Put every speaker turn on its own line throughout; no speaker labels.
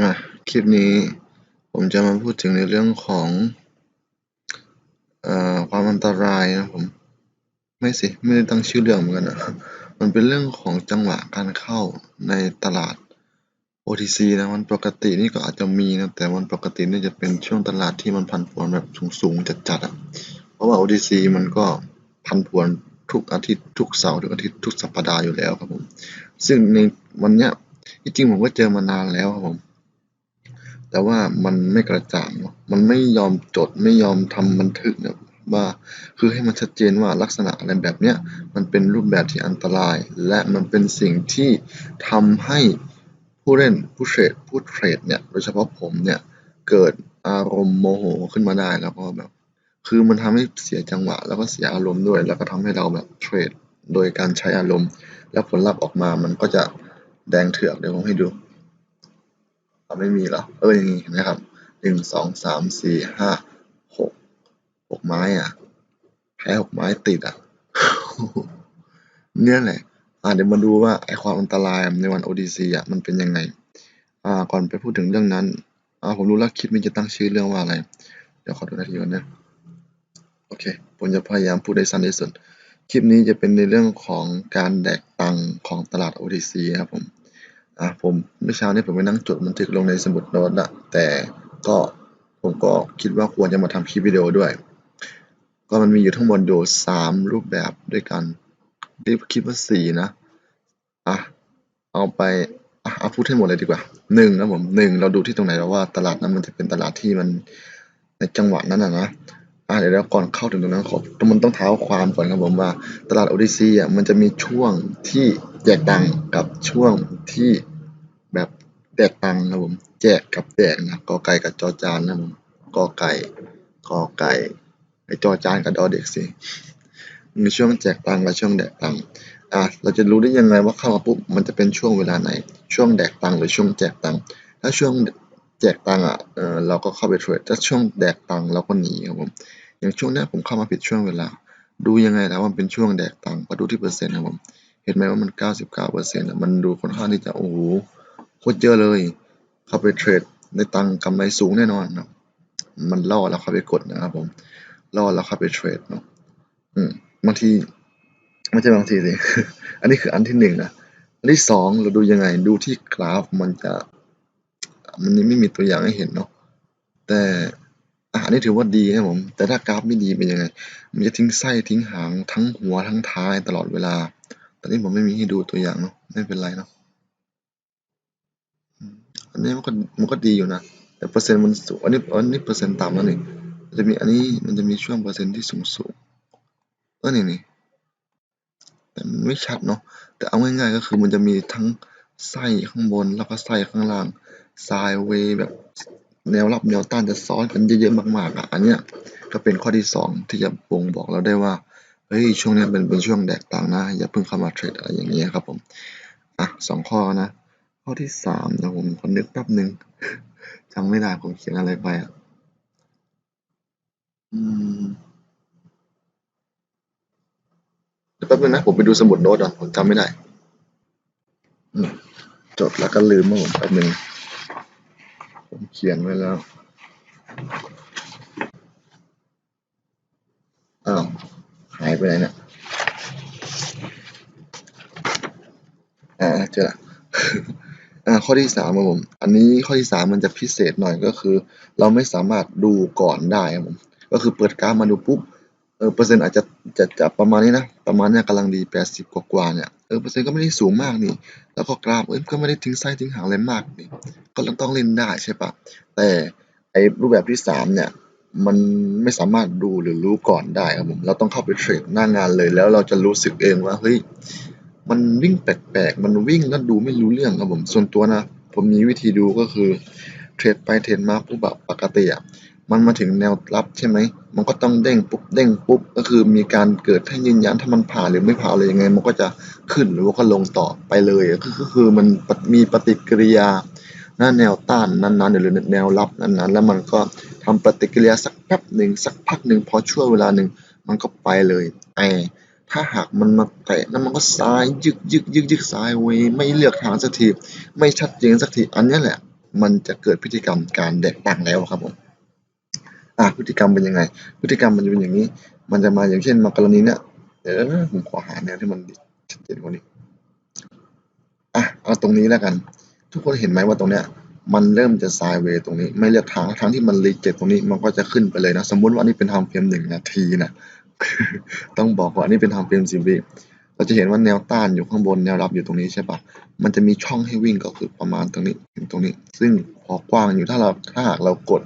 อะคลิปนี้ผมจะมาพูดถึงในเรื่องของอความอันตรายนะผมไม่สิไม่ได้ตั้งชื่อเรื่องเหมือนกันนะมันเป็นเรื่องของจังหวะการเข้าในตลาด OTC นะวันปกตินี่ก็อาจจะมีนะแต่วันปกตินี่จะเป็นช่วงตลาดที่มันผันผวนแบบสูงๆจัดๆอะเพราะว่า OTC มันก็ผันผวนทุกอาทิตย์ทุกเสาร์ทุกอาทิตย์ทุกสัปดาห์อยู่แล้วครับผมซึ่งในวันเนี้ยที่จริงผมก็เจอมานานแล้วครับผม แต่ว่ามันไม่กระจ่างเนาะมันไม่ยอมจดไม่ยอมทำบันทึกเนะว่าคือให้มันชัดเจนว่าลักษณะอะไรแบบเนี้ยมันเป็นรูปแบบที่อันตราย และมันเป็นสิ่งที่ทำให้ผู้เล่นผู้เทรดผู้เทรดเนี่ยโดยเฉพาะผมเนี่ยเกิดอารมณ์โมโหขึ้นมาได้แล้วก็แบบคือมันทำให้เสียจังหวะ แล้วก็เสียอารมณ์ด้วย แล้วก็ทำให้เราแบบเทรดโดยการใช้อารมณ์ แล้วผลลัพธ์ออกมามันก็จะแดงเถือกเดี๋ยวผมให้ดู ไม่มีเหรอ เอออย่างงี้เห็นไหมครับหนึ่งสองสามสี่ห้าหกหกไม้อะแพ้หกไม้ติดอะเนี่ยแหละอ่าเดี๋ยวมาดูว่าไอความอันตรายในวัน ODC อะมันเป็นยังไง อ่าก่อนไปพูดถึงเรื่องนั้นอ่าผมรู้แล้วคลิปนี้จะตั้งชื่อเรื่องว่าอะไร เดี๋ยวขอดูนาทีก่อนนะโอเคผมจะพยายามพูดได้สั้นที่สุดคลิปนี้จะเป็นในเรื่องของการแดกตังของตลาด OTC ครับผม อะผมเมื่อเช้านี้ผมไปนั่งจดบันทึกลงในสมุดโน้ตอะแต่ก็ผมก็คิดว่าควรจะมาทำคลิปวิดีโอด้วย ก็มันมีอยู่ทั้งหมดอยู่สามรูปแบบด้วยกันรีบคิดว่าสี่นะอะเอาไปอะเอาพูดให้หมดเลยดีกว่าหนึ่งนะผมหนึ่งเราดูที่ตรงไหนแล้วว่าตลาดนั้นมันจะเป็นตลาดที่มันในจังหวะนั้นอะนะอะเดี๋ยวเราก่อนเข้าถึงตรงนั้นขอมันต้องเท้าความก่อนครับผมว่า ตลาด OTC อะมันจะมีช่วงที่แจกตังกับช่วงที่ กตังค์ครับผม แจกกับแจกนะกอไก่กับจอจานนะผมกอไก่กอไก่ไอจอจานกับดอเด็กสิมีช่วงแจกตังค์กับช่วงแดกตังค์อะเราจะรู้ได้ยังไงว่าเข้ามาปุ๊บมันจะเป็นช่วงเวลาไหน ช่วงแดกตังค์หรือช่วงแจกตังค์ถ้าช่วงแจกตังค์อะเออเราก็เข้าไปเทรดถ้าช่วงแดกตังค์เราก็หนีครับผมอย่างช่วงนี้ผมเข้ามาผิดช่วงเวลา ดูยังไงแล้วว่ามันเป็นช่วงแดกตังค์ก็ดูที่เปอร์เซ็นต์ครับผมเห็นไหมว่ามัน 99เปอร์เซ็นต์มันดูค่อนข้างที่จะโอ้โห โคตรเยอะเลย เข้าไปเทรดในตังค์กำไรสูงแน่นอนนะมันล่อเราเข้าไปกดนะครับผมล่อเราเข้าไปเทรดเนาะอืมบางทีไม่ใช่บางทีสิอันนี้คืออันที่หนึ่งนะอันที่สองเราดูยังไงดูที่กราฟมันจะ มันยังไม่มีตัวอย่างให้เห็นเนาะแต่อาอันนี้ถือว่าดีครับผม แต่ถ้ากราฟไม่ดีเป็นยังไง มันจะทิ้งไส้ทิ้งหางทั้งหัวทั้งท้ายตลอดเวลา ตอนนี้ผมไม่มีให้ดูตัวอย่างเนาะไม่เป็นไรเนาะ อันนี้มันก็มันก็ดีอยู่นะ แต่เปอร์เซ็นต์มันสูงอันนี้อันนี้เปอร์เซ็นต์ต่ำแล้วนี่มันจะมีอันนี้มันจะมีช่วงเปอร์เซ็นต์ที่สูงสูงเออนี่นี่แต่มันไม่ชัดเนาะแต่เอาง่ายๆก็คือมันจะมีทั้งไส้ข้างบนแล้วก็ไส้ข้างล่างไซด์เวย์แบบแนวรับแนวต้านจะซ้อนกันเยอะๆมากๆอะอันเนี้ยก็เป็นข้อที่สองที่จะบ่งบอกเราได้ว่าเฮ้ยช่วงนี้เป็นเป็นช่วงแดกตังนะอย่าเพิ่งเข้ามาเทรดอะไรอย่างเงี้ยครับผมอะสองข้อนะ ข้อที่สามเดี๋ยวผมขอนึกแป๊บหนึ่งจำไม่ได้ผมเขียนอะไรไปอะอืมเดี๋ยวแป๊บนึงนะ ผมไปดูสมุดโน้ตก่อนผมจำไม่ได้จดแล้วก็ลืมเมื่อผมแป๊บนึงผมเขียนไว้แล้วอ้าวหายไปไหนเนี่ยอ่าเจอละ อ่าข้อที่สามครับผม อันนี้ข้อที่สามมันจะพิเศษหน่อยก็คือ เราไม่สามารถดูก่อนได้ครับผม ก็คือเปิดกราฟมาดูปุ๊บเออเปอร์เซ็นต์อาจจะจะจะประมาณนี้นะ ประมาณเนี้ยกำลังดีแปดสิบกว่าเนี่ยเออเปอร์เซ็นต์ก็ไม่ได้สูงมากนี่ แล้วก็กราฟเอ้ยก็ไม่ได้ทิ้งไส้ทิ้งหางอะไรมากนี่ ก็ต้องเล่นได้ใช่ปะแต่ไอ้รูปแบบที่สามเนี่ยมันไม่สามารถดูหรือรู้ก่อนได้ครับผม เราต้องเข้าไปเทรดหน้างานเลย แล้วเราจะรู้สึกเองว่าเฮ้ย มันวิ่งแปลกๆ มันวิ่งแล้วดูไม่รู้เรื่องครับผม ส่วนตัวนะ ผมมีวิธีดูก็คือเทรดไปเทรดมาปุ๊บแบบปกติอะ มันมาถึงแนวรับใช่ไหม มันก็ต้องเด้งปุ๊บเด้งปุ๊บ ก็คือมีการเกิดให้ยืนยันถ้ามันผ่านหรือไม่ผ่านอะไรยังไง มันก็จะขึ้นหรือว่าก็ลงต่อไปเลยก็คือมันมีปฏิกิริยาหน้าแนวต้านนั้นๆหรือแนวรับนั้นๆ แล้วมันก็ทำปฏิกิริยาสักแป๊บหนึ่งสักพักหนึ่งพอช่วงเวลาหนึ่งมันก็ไปเลยแต่ ถ้าหากมันมาแตะแล้วมันก็ซ้ายยึกยึกยึกยึกซ้ายเว้ยไม่เลือกทางสักทีไม่ชัดเจนสักทีอันนี้แหละ มันจะเกิดพฤติกรรมการแตกต่างแล้วครับผมอะพฤติกรรมเป็นยังไง พฤติกรรมมันจะเป็นอย่างนี้ มันจะมาอย่างเช่นมากรณีเนี้ยเดี๋ยวนะผมขอหาแนวที่มันชัดเจนกว่านี้อะเอาตรงนี้แล้วกัน ทุกคนเห็นไหมว่าตรงเนี้ยมันเริ่มจะไซด์เวย์ตรงนี้ ไม่เลือกทางทั้งที่มันรีเจ็ตตรงนี้มันก็จะขึ้นไปเลยนะ สมมุติว่านี่เป็นทม์เฟรมหนึ่งนาทีนะ ต้องบอกว่านี่เป็นทม์เฟรมสิบวิเราจะเห็นว่าแนวต้านอยู่ข้างบนแนวรับอยู่ตรงนี้ใช่ปะมันจะมีช่องให้วิ่งก็คือประมาณตรงนี้ถึงตรงนี้ ซึ่งพอกว้างอยู่ถ้าเราถ้าหากเรากด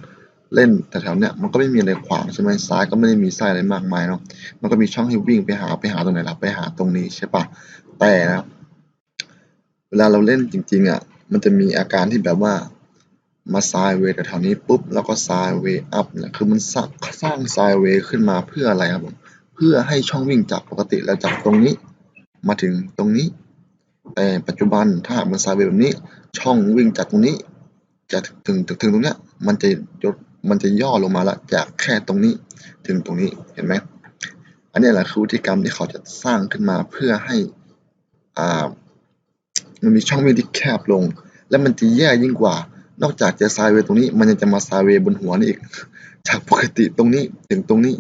เล่นแถวเนี้ยมันก็ไม่มีอะไรขวางใช่ไหมซ้ายก็ไม่ได้มีไส้อะไรมากมายเนาะมันก็มีช่องให้วิ่งไปหาไปหาตรงไหนล่ะไปหาตรงนี้ใช่ปะแต่นะเวลาเราเล่นจริงๆอะมันจะมีอาการที่แบบว่ามาไซเวย์แถวนี้ปุ๊บแล้วก็ไซเวย์อัพเนี่ยคือมันสร้างสร้างไซเวย์ขึ้นมาเพื่ออะไรครับผม เพื่อให้ช่องวิ่งจากปกติแล้วจากตรงนี้ มาถึงตรงนี้ แต่ปัจจุบันถ้าหากมันไซด์เวแบบนี้ ช่องวิ่งจากตรงนี้ จะถึงถึงตรงเนี้ยมันจะยดมันจะย่อลงมาละจากแค่ตรงนี้ถึงตรงนี้เห็นไหมอันนี้แหละคือวิธีกรรมที่เขาจะสร้างขึ้นมาเพื่อให้อ่ามันมีช่องวิ่งที่แคบลง และมันจะแย่ยิ่งกว่า นอกจากจะซด์เวตรงนี้ มันยังจะมาซด์เวบนหัวนี่อีก จากปกติตรงนี้ถึงตรงนี้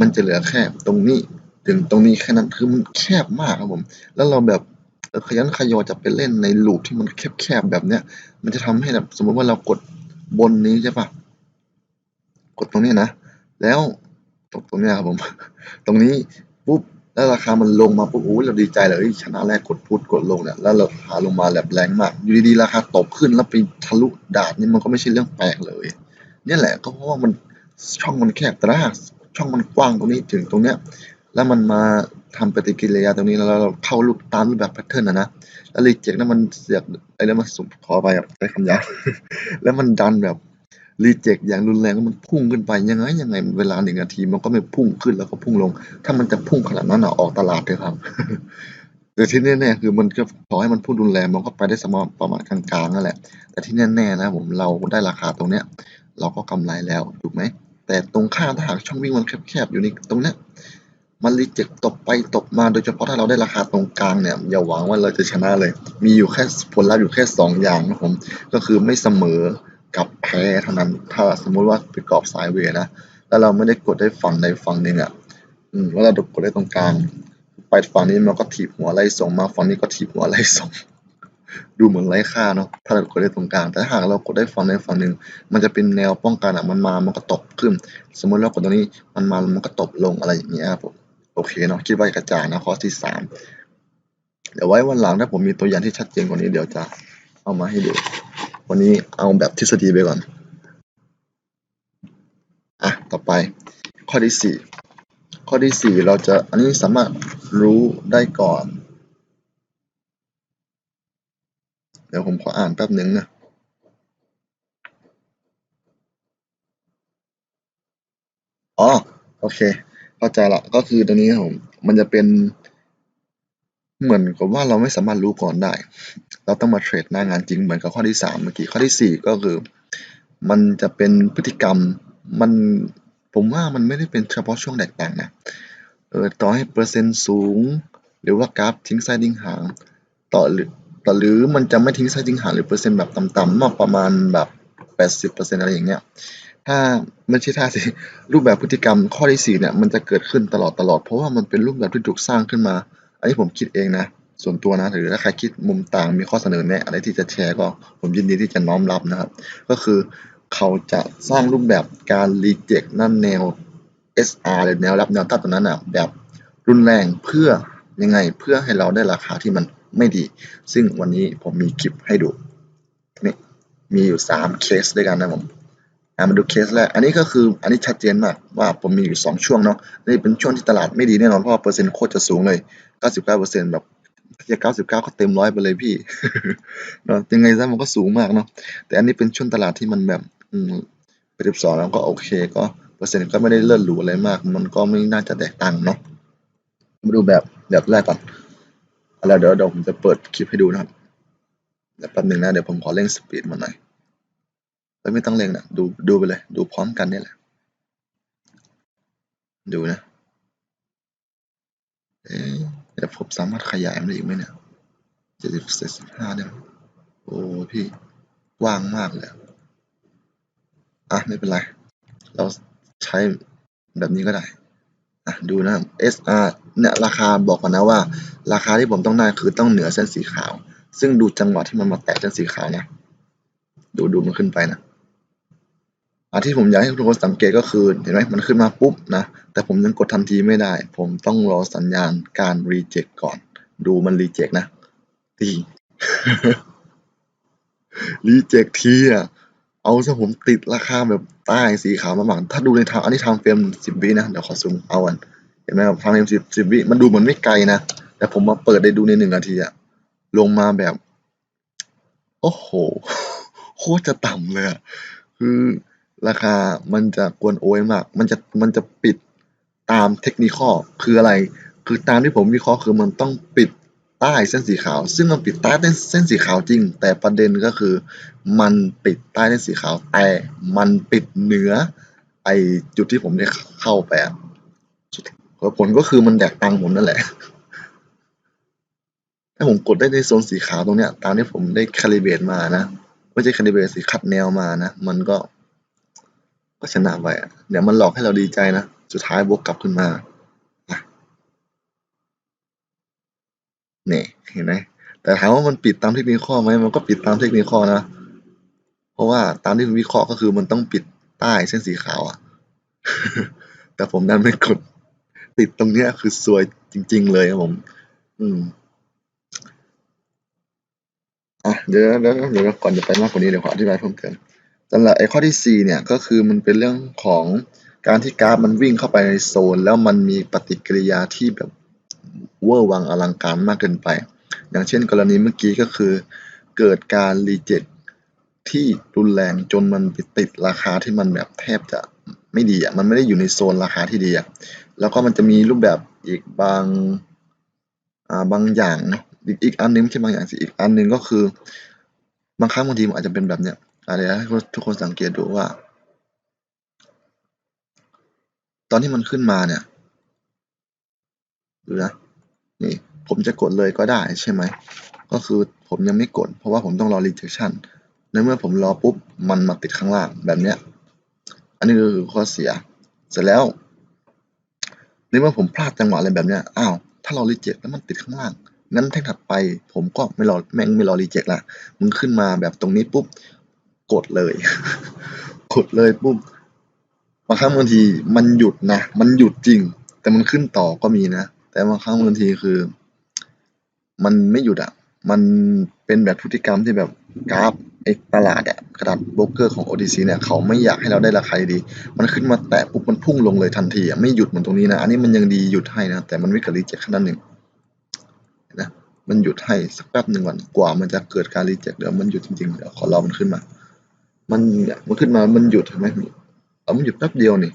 มันจะเหลือแค่ตรงนี้ถึงตรงนี้แค่นั้นคือมันแคบมากครับผม แล้วเราแบบขยันขยอจะไปเล่นในลูปที่มันแคบๆแบบเนี้ย มันจะทำให้แบบสมมติว่าเรากดบนนี้ใช่ปะกดตรงนี้นะ แล้วตรงตรงนี้ครับผม ตรงนี้ปุ๊บแล้วราคามันลงมาปุ๊บโอ้ยเราดีใจเลยชนะแรกกดพุทกดลงเนี่ยแล้วราคาลงมาแบบแรงมาก อยู่ดีๆราคาตบขึ้นแล้วไปทะลุดาดนี่มันก็ไม่ใช่เรื่องแปลกเลย เนี่ยแหละก็เพราะว่ามันช่องมันแคบแต่ถ้า ช่องมันกว้างตรงนี้ถึงตรงเนี้ยแล้วมันมาทำปฏิกิริยาตรงนี้แล้วเราเข้ารูปตามรูปแบบแพทเทิร์นนะนะแล้วรีเจ็คนั้นมันเสียบไอ้แล้วมันสุ่มขอไปครับใช้คำยาบแล้วมันดันแบบรีเจ็คอย่างรุนแรงแล้วมันพุ่งขึ้นไปยังไงยังไงเวลาหนึ่งนาทีมันก็ไม่พุ่งขึ้นแล้วก็พุ่งลง ถ้ามันจะพุ่งขนาดนั้นอะออกตลาดเลยครับแต่ที่แน่ๆคือมันก็ขอให้มันพุ่งรุนแรงมันก็ไปได้สมประมาณกลางๆนั่นแหละ แต่ที่แน่ๆนะผมเราได้ราคาตรงเนี้ย เราก็กำไรแล้วถูกไหม แต่ตรงข้ามถ้าหากช่องวิ่งมันแคบๆอยู่ในตรงเนี้ยมันรีเจ็คตบไปตบมาโดยเฉพาะถ้าเราได้ราคาตรงกลางเนี่ยอย่าหวังว่าเราจะชนะเลย มีอยู่แค่ผลลัพธ์อยู่แค่สองอย่างนะผมก็คือไม่เสมอกับแพ้เท่านั้นถ้าสมมุติว่าเป็นกรอบไซด์เวย์นะแล้วเราไม่ได้กดได้ฝั่งใดฝั่งหนึ่งอะอืมแล้วเรากดได้ตรงกลางไปฝั่งนี้มันก็ถีบหัวไล่ส่งมาฝั่งนี้ก็ถีบหัวไล่ส่ง ดูเหมือนไร้ค่าเนาะถ้าเรากดได้ตรงกลาง แต่ถ้าหากเรากดได้ฝั่งใดฝั่งหนึ่งมันจะเป็นแนวป้องกันอะมันมามันก็ตบขึ้น สมมติเรากดตรงนี้มันมามันก็ตบลงอะไรอย่างเงี้ยครับผมโอเคเนาะคิดว่ากระจายนะข้อที่สามเดี๋ยวไว้วันหลังถ้าผมมีตัวอย่างที่ชัดเจนกว่านี้เดี๋ยวจะเอามาให้ดู วันนี้เอาแบบทฤษฎีไปก่อนอะต่อไป ข้อที่สี่ข้อที่สี่เราจะอันนี้สามารถรู้ได้ก่อน เดี๋ยวผมขออ่านแป๊บนึงนะอ๋อโอเค เข้าใจละก็คือตรงนี้ผมมันจะเป็น เหมือนกับว่าเราไม่สามารถรู้ก่อนได้ เราต้องมาเทรดหน้างานจริงเหมือนกับข้อที่สามเมื่อกี้ข้อที่สี่ก็คือ มันจะเป็นพฤติกรรมมันผมว่ามันไม่ได้เป็นเฉพาะช่วงแตกต่างนะเออต่อให้เปอร์เซ็นต์สูง หรือว่ากราฟทิ้งไส้ทิ้งหาง ต่อหรือ ต่หรือมันจะไม่ทิ้งไส้ทิ้งหางหรือเปอร์เซ็นต์แบบต่ำๆมากประมาณแบบแปดสิบเปอร์เซ็นต์อะไรอย่างเงี้ย ถ้าไม่ใช่ท่าสิรูปแบบพฤติกรรมข้อที่สี่เนี่ยมันจะเกิดขึ้นตลอดตลอดเพราะว่ามันเป็นรูปแบบที่ถูกสร้างขึ้นมา อันนี้ผมคิดเองนะ ส่วนตัวนะ หรือถ้าใครคิดมุมต่างมีข้อเสนอแนะอะไรที่จะแชร์ก็ผมยินดีที่จะน้อมรับนะครับ ก็คือเขาจะสร้างรูปแบบการรีเจ็คนั่นแนว SR หรือแนวรับแนวต้านตรงนั้นอะแบบรุนแรงเพื่อยังไงเพื่อให้เราได้ราคาที่มัน ไม่ดี ซึ่งวันนี้ผมมีคลิปให้ดูนี่มีอยู่สามเคสด้วยกันนะผมมาดูเคสแรก อันนี้ก็คืออันนี้ชัดเจนมากว่าผมมีอยู่สองช่วงเนาะนี่เป็นช่วงที่ตลาดไม่ดีแน่นอนเพราะว่าเปอร์เซ็นต์โคตรจะสูงเลย 99เปอร์เซ็นต์แบบถ้าจะ99 ก็เต็มร้อยไปเลยพี่เนาะยังไงซะมันก็สูงมากเนาะแต่อันนี้เป็นช่วงตลาดที่มันแบบอืมไปสิบสองแล้วก็โอเคก็เปอร์เซ็นต์ก็ไม่ได้เลิศหรูอะไรมาก มันก็ไม่น่าจะแตกต่างเนาะมาดูแบบแบบแรกก่อน แล้วเดี๋ยวเดี๋ยวผมจะเปิดคลิปให้ดูนะครับเดี๋ยวแป๊บหนึ่งนะเดี๋ยวผมขอเร่งสปีดมันหน่อยไม่ไม่ต้องเร่งนะดูดูไปเลย ดูพร้อมกันนี่แหละ ดูนะเอ๊ะเดี๋ยวผมสามารถขยายมันได้อีกไหมเนี่ยเจ็ดสิบเจ็ดสิบห้าได้ไหมโอ้พี่กว้างมากเลยอะไม่เป็นไร เราใช้แบบนี้ก็ได้ ดูนะ SR เนี่ยราคาบอกก่อนนะว่า ราคาที่ผมต้องได้คือต้องเหนือเส้นสีขาว ซึ่งดูจังหวะที่มันมาแตะเส้นสีขาวนะ ดูดูมันขึ้นไปนะอะที่ผมอยากให้ทุกคนสังเกตก็คือเห็นไหมมันขึ้นมาปุ๊บนะ แต่ผมยังกดทันทีไม่ได้ ผมต้องรอสัญญาณการ reject ก่อน ดูมัน reject นะที reject ทีอะ เอาซะผมติดราคาแบบใต้สีขาวมาบังถ้าดูในทางอันนี้ทำเฟรมสิบวินะ เดี๋ยวขอซูมเอาอัน เห็นไหมครับทำเฟรมสิบสิบวิมันดูเหมือนไม่ไกลนะ แต่ผมมาเปิดได้ดูในหนึ่งนาทีอะลงมาแบบ โอ้โห โคตรจะต่ำเลยอะคือราคามันจะกวนโอยมาก มันจะมันจะปิดตามเทคนิคอคืออะไร คือตามที่ผมวิเคราะห์คือมันต้องปิด ใต้เส้นสีขาว ซึ่งมันปิดใต้เส้นสีขาวจริง แต่ประเด็นก็คือ มันปิดใต้เส้นสีขาว แต่มันปิดเหนือไอจุดที่ผมได้เข้าไปอะผลก็คือมันแดกตังผมนั่นแหละ ถ้าผมกดได้ในโซนสีขาวตรงเนี้ย ตามที่ผมได้คาลิเบตมานะ ไม่ใช่คาลิเบตสีคัดแนวมานะ มันก็ ก็ชนะไปเดี๋ยวมันหลอกให้เราดีใจนะ สุดท้ายบวกกลับขึ้นมาอะ เนี่ยเห็นไหมแต่ถามว่ามันปิดตามเทคนิคข้อไหมมันก็ปิดตามเทคนิคข้อนะ เพราะว่าตามที่ผมวิเคราะห์ก็คือมันต้องปิดใต้เส้นสีขาวอะแต่ผมดันไม่กดติดตรงเนี้ยคือซวยจริง ๆ เลยครับผม อืมอะเดี๋ยวเดี๋ยวเดี๋ยวก่อนจะไปมากกว่านี้เดี๋ยวขออธิบายเพิ่มเติมสำหรับไอ้ข้อที่สี่เนี่ยก็คือมันเป็นเรื่องของการที่กราฟมันวิ่งเข้าไปในโซน แล้วมันมีปฏิกิริยาที่แบบ เวอร์วังอลังการมากเกินไป อย่างเช่นกรณีเมื่อกี้ก็คือ เกิดการรีเจ็คที่รุนแรงจนมันไปติดราคาที่มันแบบแทบจะไม่ดีอะ มันไม่ได้อยู่ในโซนราคาที่ดีอะ แล้วก็มันจะมีรูปแบบอีกบางอ่าบางอย่างเนาะอีกอีกอันนึงไม่ใช่บางอย่างสิ อีกอันนึงก็คือบางครั้งบางทีมันอาจจะเป็นแบบเนี้ยอะไรนะทุกคนสังเกตดูว่า ตอนที่มันขึ้นมาเนี่ย ดูนะ นี่ผมจะกดเลยก็ได้ใช่ไหม ก็คือผมยังไม่กด เพราะว่าผมต้องรอ rejection ในเมื่อผมรอปุ๊บ มันมาติดข้างล่างแบบเนี้ย อันนี้ก็คือข้อเสีย เสร็จแล้วในเมื่อผมพลาดจังหวะอะไรแบบเนี้ย อ้าว ถ้าเรา reject แล้วมันติดข้างล่าง งั้นแท่งถัดไป ผมก็ไม่รอแม่งไม่รอ reject ละมันขึ้นมาแบบตรงนี้ปุ๊บ กดเลย กดเลยปุ๊บบางครั้งบางทีมันหยุดนะ มันหยุดจริง แต่มันขึ้นต่อก็มีนะ แต่บางครั้งบางทีคือ มันไม่หยุดอะมันเป็นแบบพฤติกรรมที่แบบกราฟไอ้ตลาดอะกระดาษโบรกเกอร์ของ OTC เนี่ยเขาไม่อยากให้เราได้ราคาดี มันขึ้นมาแตะปุ๊บมันพุ่งลงเลยทันทีอะไม่หยุดเหมือนตรงนี้นะ อันนี้มันยังดีหยุดให้นะ แต่มันไม่กิดรีเจ็คขั้นหนึ่งนะมันหยุดให้สักแป๊บหนึ่งก่อนกว่ามันจะเกิดการรีเจ็คเดี๋ยวมันหยุดจริงๆเดี๋ยวขอรอมันขึ้นมา มันเนี่ยมันขึ้นมามันหยุดเห็นไหมเอามันหยุดแป๊บเดียวนี่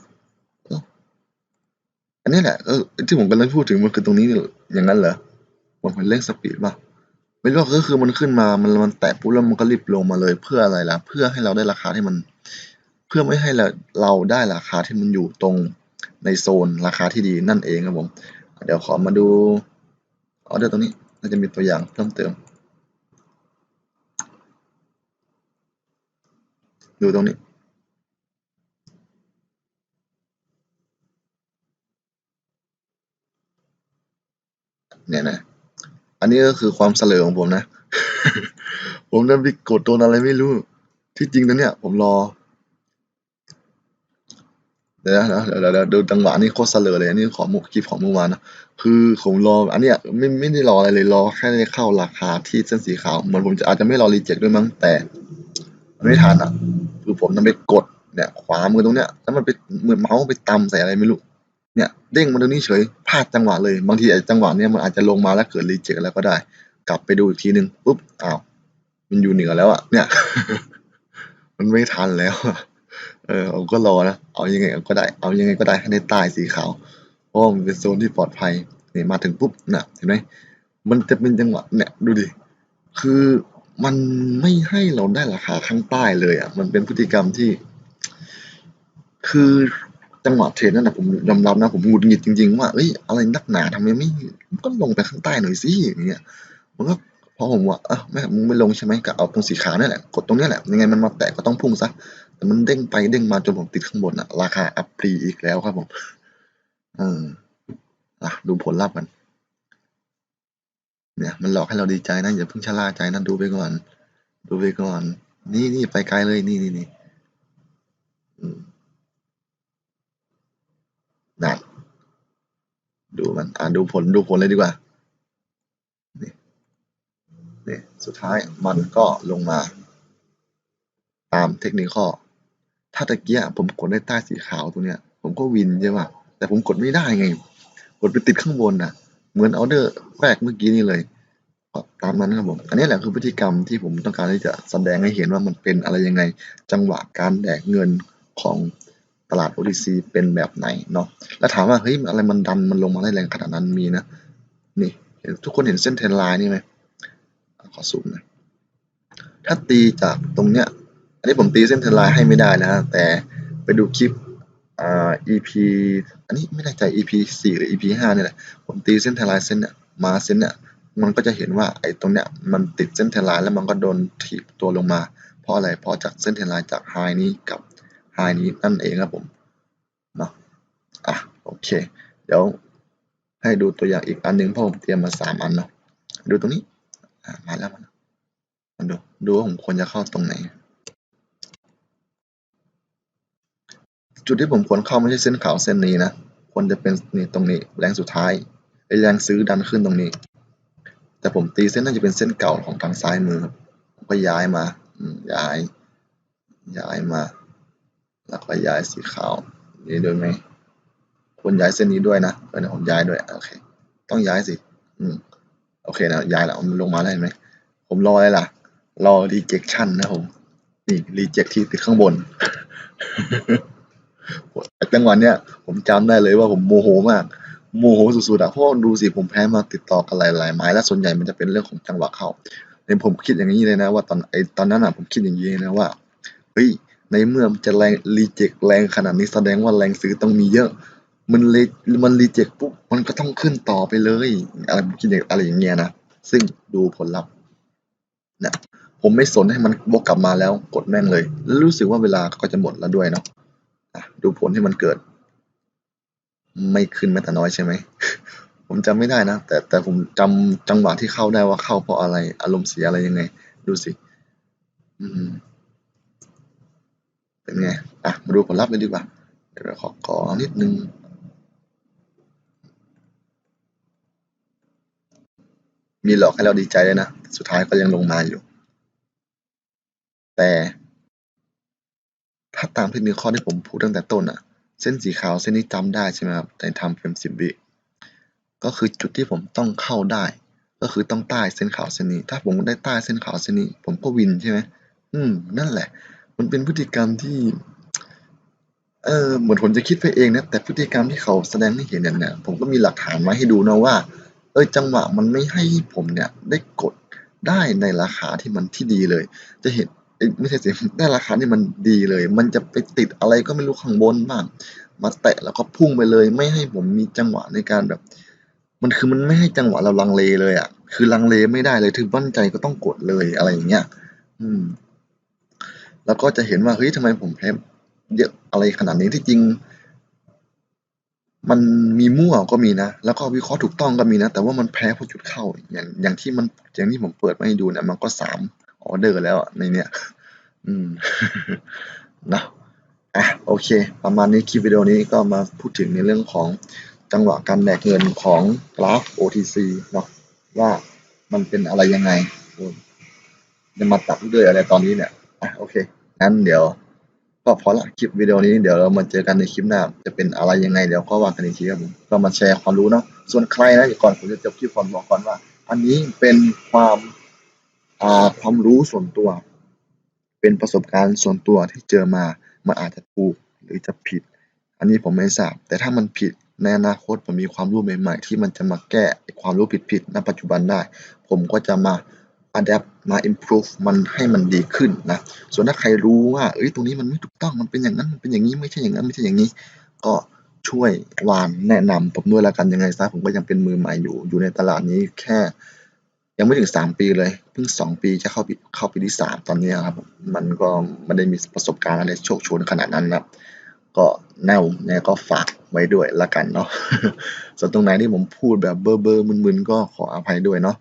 อันนี้แหละเออที่ผมกำลังพูดถึงมันคือตรงนี้อย่างนั้นเหรอผมเห็นเร่งสปีดป่ะไม่รู้ก็คือมันขึ้นมามันมันแตะปุ๊บแล้วมันก็รีบลงมาเลยเพื่ออะไรล่ะ เพื่อให้เราได้ราคาที่มัน เพื่อไม่ให้เราเราได้ราคาที่มันอยู่ตรงในโซนราคาที่ดีนั่นเองครับผม เดี๋ยวขอมาดูออเดอร์ตรงนี้น่าจะมีตัวอย่างเพิ่มเติม ดูตรงนี้ เนี่ยนะอันนี้ก็คือความเสลอของผมนะ ผมดันไปกดโดนอะไรไม่รู้ ที่จริงตอนเนี้ยผมรอ เดี๋ยวนะเดี๋ยวเดี๋ยวดูจังหวะนี้โคตรเสลอเลยอันนี้ของมุกคลิปของเมื่อวานนะ คือผมรอ อันเนี้ยไม่ไม่ได้รออะไรเลยรอแค่ได้เข้าราคาที่เส้นสีขาวเหมือนผมจะอาจจะไม่รอรีเจ็คด้วยมั้งแต่ไม่ทันอะ คือผมต้องไปกดเนี่ยขวามือตรงเนี้ยแล้วมันไปเหมือนเมาส์ไปตำใส่อะไรไม่รู้ เนี่ยเด้งมาตรงนี้เฉยพลาดจังหวะเลยบางทีไอ้จังหวะเนี้ยมันอาจจะลงมาแล้วเกิดรีเจ็คแล้วก็ได้ กลับไปดูอีกทีหนึ่งปุ๊บอ้าวมันอยู่เหนือแล้วอะเนี่ย มันไม่ทันแล้วเออผมก็รอนะเอายังไงก็ได้ เอายังไงก็ได้ให้ได้ใต้สีขาวเพราะมันเป็นโซนที่ปลอดภัยนี่มาถึงปุ๊บนะเห็นไหมมันจะเป็นจังหวะเนี่ยดูดิคือมันไม่ให้เราได้ราคาข้างใต้เลยอะ มันเป็นพฤติกรรมที่ คือ จังหวะเทรดนั่นนะผมยอมรับนะผมหงุดหงิดจริงๆว่าเอ้ยอะไรนักหนาทำไมไม่ก็ลงไปข้างใต้หน่อยสิอย่างเงี้ยมันก็พราะผมว่าเอ้าแม่มึงไม่ลงใช่ไหมก็เอาตรงสีขาวนี่แหละกดตรงนี้แหละยังไงมันมาแตะก็ต้องพุ่งซะแต่มันเด้งไปเด้งมาจนผมติดข้างบนอะราคาอัพปรีอีกแล้วครับผมเอออะดูผลลัพธ์กันเนี่ยมันหลอกให้เราดีใจนะอย่าเพิ่งชะล่าใจนะดูไปก่อน ดูไปก่อน นี่นี่ไปไกลเลยนี่นี่นี่อืม นั่นดูมันอ่าดูผลดูผลเลยดีกว่านี่นี่สุดท้ายมันก็ลงมา ตามเทคนิคข้อ ถ้าตะเกียผมกดได้ใต้สีขาวตรงเนี้ย ผมก็วินใช่ป่ะแต่ผมกดไม่ได้ไง กดไปติดข้างบนน่ะ เหมือนออเดอร์แรกเมื่อกี้นี่เลยตามนั้นครับผมอันนี้แหละคือพฤติกรรมที่ผมต้องการที่จะแสดงให้เห็นว่ามันเป็นอะไรยังไง จังหวะการแดกเงินของ ตลาด OTC เป็นแบบไหนเนาะแล้วถามว่าเฮ้ยอะไรมันดันมันลงมาได้แรงขนาดนั้นมีนะนี่ทุกคนเห็นเส้นเทรนไลน์นี่ไหมขอซูมนะถ้าตีจากตรงเนี้ยอันนี้ผมตีเส้นเทรนไลน์ให้ไม่ได้นะแต่ไปดูคลิปอ่า EP อันนี้ไม่แน่ใจ EP 4 หรือ EP 5เนี่ยแหละผมตีเส้นเทรนไลน์เส้นเนี่ยมาเส้นเนี่ยมันก็จะเห็นว่าไอ้ตรงเนี้ยมันติดเส้นเทรนไลน์แล้วมันก็โดนถีบตัวลงมา เพราะอะไรเพราะจากเส้นเทรนไลน์จากไฮนี้กับ ไฮนี้นั่นเองครับผมเนาะอะโอเค เดี๋ยวให้ดูตัวอย่างอีกอันหนึงเพราะผมเตรียมมาสามอันเนาะดูตรงนี้มาแล้วมาแล้วมาดูดูว่าผมควรจะเข้าตรงไหน จุดที่ผมควรเข้าไม่ใช่เส้นขาวเส้นนี้นะควรจะเป็นนี่ตรงนี้แรงสุดท้ายไอแรงซื้อดันขึ้นตรงนี้ แต่ผมตีเส้นน่าจะเป็นเส้นเก่าของทางซ้ายมือครับผมก็ย้ายมาย้าย ย้ายมา แล้วก็ย้ายสีขาวนี่ด้วยไหมควรย้ายเส้นนี้ด้วยนะเออผมย้ายด้วยโอเค ต้องย้ายสิอืมโอเคนะย้ายแล้วมันลงมาแล้วเห็นไหมผมรออะไรล่ะ รอ rejection นะผมนี่ reject ที่ติดข้างบนจังหวะเนี้ยผมจำได้เลยว่าผมโมโหมากโมโหสุดๆอะเพราะดูสิผมแพ้มาติดต่อกันหลายๆไม้และส่วนใหญ่มันจะเป็นเรื่องของจังหวะเข้าเนี่ยผมคิดอย่างนี้เลยนะว่าตอนไอตอนนั้นอะผมคิดอย่างนี้นะว่าเฮ้ย ในเมื่อมันจะแรงรีเจ็คแรงขนาดนี้แสดงว่าแรงซื้อต้องมีเยอะ มันเลมันรีเจ็คปุ๊บมันก็ต้องขึ้นต่อไปเลยอะไรคิดอย่างอะไรอย่างเงี้ยนะซึ่งดูผลลัพธ์นะผมไม่สนให้มันบวกกลับมาแล้วกดแม่งเลย แล้วรู้สึกว่าเวลาก็จะหมดแล้วด้วยเนาะอะดูผลที่มันเกิด ไม่ขึ้นแม้แต่น้อยใช่ไหม ผมจำไม่ได้นะ แต่แต่ผมจำจังหวะที่เข้าได้ว่าเข้าเพราะอะไร อารมณ์เสียอะไรยังไง ดูสิ อืม เป็นไง อะ มาดูผลลัพธ์เลยดีกว่า เดี๋ยวเราขอกรอนิดนึง มีหลอกให้เราดีใจเลยนะ สุดท้ายก็ยังลงมาอยู่ แต่ ถ้าตามทคนิคข้อที่ผมพูดตั้งแต่ต้นอะเส้นสีขาวเส้นนี้จำได้ใช่ไหมครับในทำเฟรมสิบวิก็คือจุดที่ผมต้องเข้าได้ ก็คือต้องใต้เส้นขาวเส้นนี้ ถ้าผมได้ใต้เส้นขาวเส้นนี้ ผมก็วินใช่ไหมอืม นั่นแหละ มันเป็นพฤติกรรมที่ เออเหมือนผมจะคิดไปเองนะ แต่พฤติกรรมที่เขาแสดงให้เห็นเนี่ย ผมก็มีหลักฐานมาให้ดูนะว่า เออจังหวะมันไม่ให้ผมเนี่ย ได้กดได้ในราคาที่มันที่ดีเลย จะเห็นไม่ใช่สิได้ราคาที่มันดีเลย มันจะไปติดอะไรก็ไม่รู้ข้างบนบ้าง มาแตะแล้วก็พุ่งไปเลย ไม่ให้ผมมีจังหวะในการแบบ มันคือมันไม่ให้จังหวะเราลังเลเลยอะ คือลังเลไม่ได้เลย ถึงมั่นใจก็ต้องกดเลยอะไรอย่างเงี้ย อืม แล้วก็จะเห็นว่าเฮ้ยทำไมผมแพ้เยอะอะไรขนาดนี้ที่จริง มันมีมั่วก็มีนะ แล้วก็วิเคราะห์ถูกต้องก็มีนะ แต่ว่ามันแพ้เพราะจุดเข้า อย่างอย่างที่มันอย่างที่ผมเปิดมาให้ดูเนี่ยมันก็สามออเดอร์แล้วในเนี้ยอืมนะอะโอเค ประมาณนี้คลิปวิดีโอนี้ก็มาพูดถึงในเรื่องของจังหวะการแดกเงินของกราฟ OTC เนาะว่ามันเป็นอะไรยังไงจะมาตัดด้วยอะไรตอนนี้เนี่ย อะโอเคงั้นเดี๋ยว ก็พอละคลิปวิดีโอนี้เดี๋ยวเรามาเจอกันในคลิปหน้า จะเป็นอะไรยังไงเดี๋ยวก็ว่ากันอีกทีครับผมก็มาแชร์ความรู้เนาะส่วนใครนะก่อนผมจะจบคลิปก่อนบอกก่อนว่า อันนี้เป็นความอ่าความรู้ส่วนตัว เป็นประสบการณ์ส่วนตัวที่เจอมามันอาจจะถูกหรือจะผิด อันนี้ผมไม่ทราบ แต่ถ้ามันผิดในอนาคตผมมีความรู้ใหม่ๆ ที่มันจะมาแก้ความรู้ผิดๆณปัจจุบันได้ ผมก็จะมา adapt มา improve มันให้มันดีขึ้นนะ ส่วนถ้าใครรู้ว่าเอ้ยตรงนี้มันไม่ถูกต้องมันเป็นอย่างนั้นมันเป็นอย่างนี้ไม่ใช่อย่างนั้นไม่ใช่อย่างนี้ ก็ช่วยวานแนะนำผมด้วยแล้วกันยังไงซะผมก็ยังเป็นมือใหม่อยู่อยู่ในตลาดนี้แค่ ยังไม่ถึง 3 ปีเลย เพิ่ง 2 ปีจะเข้าปีเข้าปีที่ 3 ตอนนี้ครับ มันก็ไม่ได้มีประสบการณ์อะไรโชคชนขนาดนั้นนะก็แน่วยังไงก็ฝากไว้ด้วยแล้วกันเนาะส่วนตรงไหนที่ผมพูดแบบเบ้อๆมึนๆก็ขออภัยด้วยเนาะ